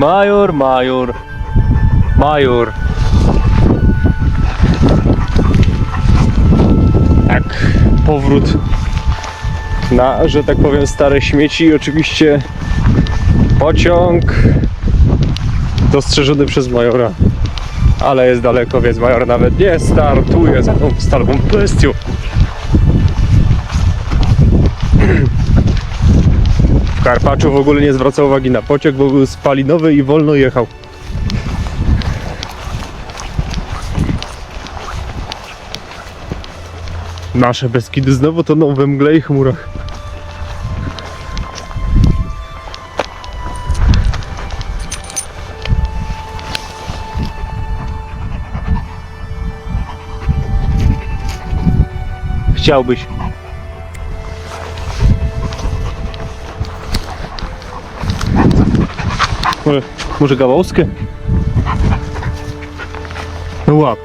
Major, major, major. Tak, powrót na, że tak powiem, stare śmieci oczywiście pociąg dostrzeżony przez majora. Ale jest daleko, więc major nawet nie startuje za tą stalową bestią. Karpaczu w ogóle nie zwracał uwagi na pociąg, bo był spalinowy i wolno jechał. Nasze Beskidy znowu toną we mgle i chmurach. Chciałbyś. Może, może gałązkę? No łap.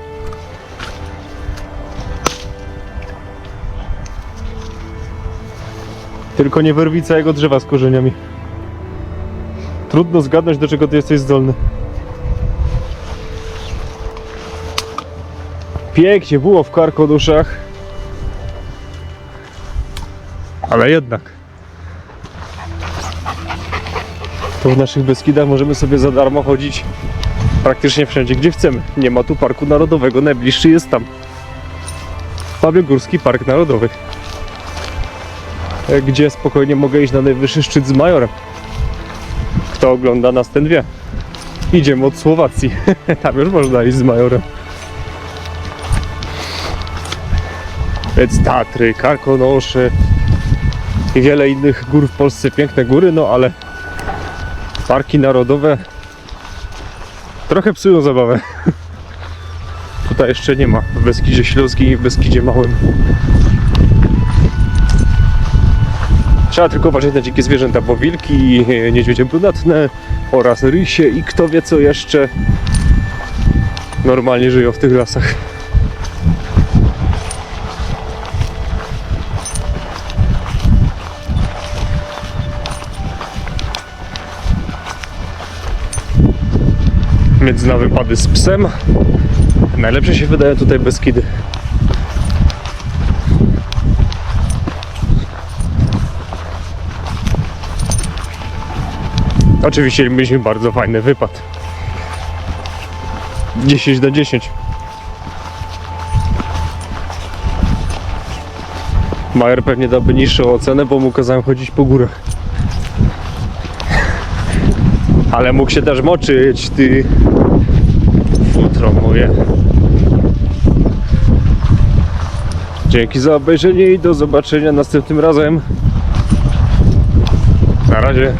Tylko nie wyrwij całego drzewa z korzeniami. Trudno zgadnąć, do czego ty jesteś zdolny. Pięknie było w karkoduszach. Ale jednak. To w naszych Beskidach możemy sobie za darmo chodzić praktycznie wszędzie, gdzie chcemy. Nie ma tu parku narodowego, najbliższy jest tam. Pawiogórski Park Narodowy. E, Gdzie spokojnie mogę iść na najwyższy szczyt z majorem. Kto ogląda nas, ten wie. Idziemy od Słowacji. Tam już można iść z majorem. Więc Tatry, Karkonosze i wiele innych gór w Polsce. Piękne góry, no ale parki narodowe trochę psują zabawę. Tutaj jeszcze nie ma w Beskidzie Śląskim i w Beskidzie Małym. Trzeba tylko uważać na dzikie zwierzęta, bo wilki, e, niedźwiedzie brunatne oraz rysie i kto wie co jeszcze normalnie żyją w tych lasach. Więc na wypady z psem najlepsze się wydają tutaj Beskidy. Oczywiście mieliśmy bardzo fajny wypad. 10 do 10. Majer pewnie dałby niższą ocenę, bo mu kazałem chodzić po górach. Ale mógł się też moczyć, ty futro moje. Dzięki za obejrzenie i do zobaczenia następnym razem. Na razie.